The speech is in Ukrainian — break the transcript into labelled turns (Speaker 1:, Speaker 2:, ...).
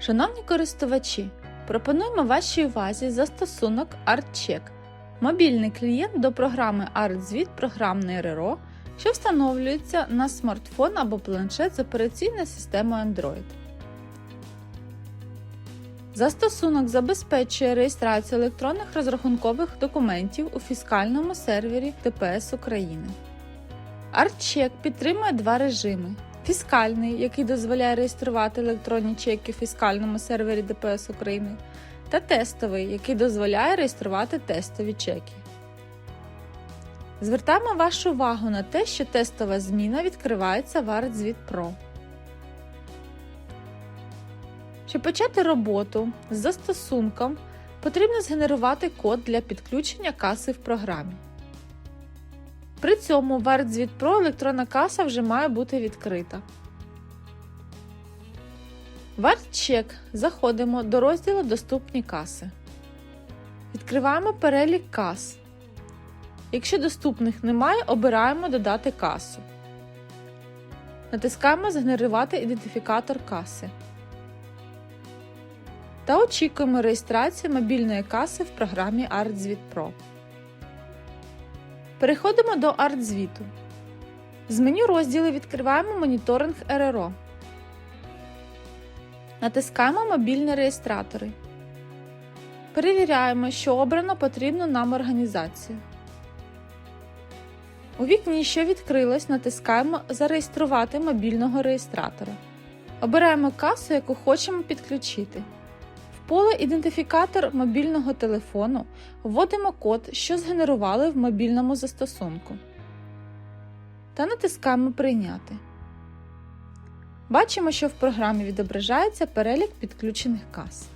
Speaker 1: Шановні користувачі, пропонуємо вашій увазі застосунок ArtCheck – мобільний клієнт до програми ArtZvit програмне РРО, що встановлюється на смартфон або планшет з операційною системою Android. Застосунок забезпечує реєстрацію електронних розрахункових документів у фіскальному сервері ДПС України. ArtCheck підтримує два режими: фіскальний, який дозволяє реєструвати електронні чеки в фіскальному сервері ДПС України, та тестовий, який дозволяє реєструвати тестові чеки. Звертаємо вашу увагу на те, що тестова зміна відкривається в ArtZvit Pro. Щоб почати роботу з застосунком, потрібно згенерувати код для підключення каси в програмі. При цьому в ArtZvit Pro електронна каса вже має бути відкрита. В ArtCheck заходимо до розділу Доступні каси. Відкриваємо перелік кас. Якщо доступних немає, обираємо Додати касу. Натискаємо Згенерувати ідентифікатор каси. Та очікуємо реєстрацію мобільної каси в програмі ArtZvit Pro. Переходимо до ArtZvit. З меню розділу відкриваємо моніторинг РРО. Натискаємо Мобільні реєстратори. Перевіряємо, що обрано потрібну нам організацію. У вікні, що відкрилось, натискаємо Зареєструвати мобільного реєстратора. Обираємо касу, яку хочемо підключити. Поле Ідентифікатор мобільного телефону вводимо код, що згенерували в мобільному застосунку. Та натискаємо Прийняти. Бачимо, що в програмі відображається перелік підключених кас.